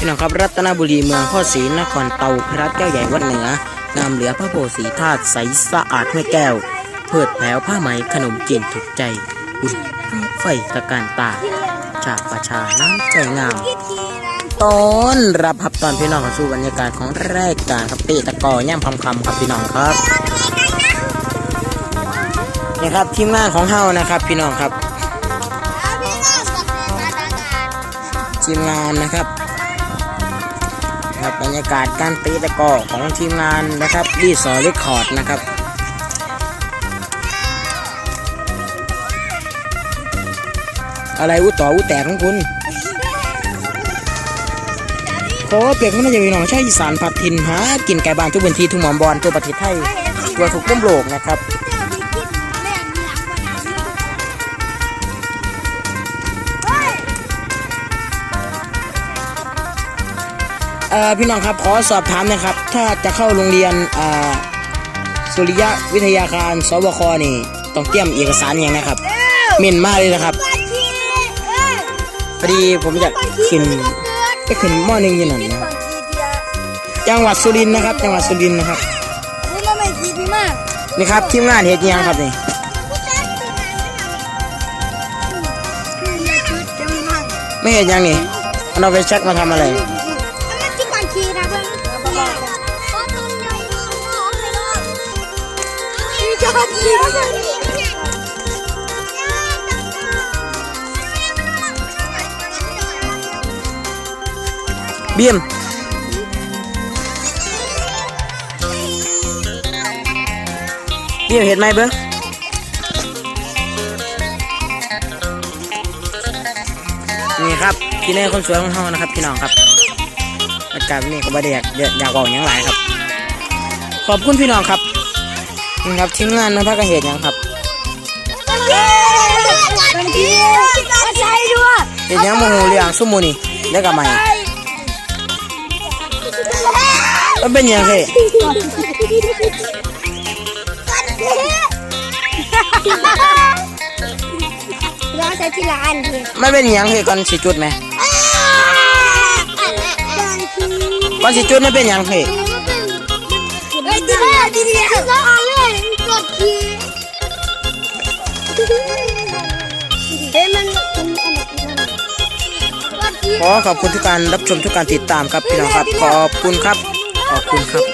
พี่น้องครับรัตนบุรีเมืองพ่อศรีนครเตาพระแก้วใหญ่วัดเหนืองามเหลือพระโพธิ์สีธาตุใสสะอาดห้วยแก้ว เพิดแผวผ้าไหมขนมจีนถูกใจบุญไฟตะการตาจากประชาน้ำใจงามต้อนรับครับตอนพี่น้องเข้าสู่บรรยากาศของรายการครับเตะตะกอย่ำคำคำๆครับพี่น้องครับนี่ครับทีมงานของเฮานะครับพี่น้องครับทีมงานนะครับ ครับบรรยากาศการตีตะกอของทีมงานนะครับรีสอร์เรคคอร์ดนะครับอะไรอุต่ออุแตกของคุณขอเปียกมันน่าจะมีหนองชาติอีสานผัดทินหากินไก่บ้านทุกพื้นที่ทุกหมอมบอลตัวประเทศไทยตัวทุกมุมโลกนะครับ เอ่อพี่น้องครับขอสอบถามนะครับ ถ้าจะเข้าโรงเรียนอ่าสุริยะวิทยาคารสบคนี่ต้องเตรียมเอกสารอย่างนะครับเม่นมากเลยนะครับพอดีผมอยากขึ้นไปขึ้นมอหนึ่งอยี่นั่นนะครับจังหวัดสุรินทร์นะครับ จังหวัดสุรินทร์นะครับนี่เราไม่คิดมากนี่ครับทีมงานเฮ็ดอิหยังครับนี่คืออย่าคิดจะมากไม่เห็นยังนี่มันเอาไปเช็คมาทำอะไร ที่จะคีเบี้ยมเบี้ยมเห็นไหมบ้างนี่ครับพี่เน่คนสวยของเรานะครับพี่น้องครับ อากาศนี่ก็บ่ได้อยากอยากอยากบอกอย่างไรครับ ขอบคุณพี่น้องครับ นี่ครับทีมงานนะพักกระเหตุยังครับการคีการใช้ด้วยเห็นยังโมโหเรื่องซุ่มโมนี่แล้วกับใหม่มันเป็นยังไงเราใช้ทีละอันมันเป็นยังไงก่อนสิจุดไหมก่อนสิจุดมันเป็นยังไง เฮ้ยทีละทีละทีละอันเลยกดคีเฮ้ยมันมันขอขอบคุณทุกการรับชมทุกการติดตามครับพี่น้องครับ ขอบคุณครับ ขอบคุณครับ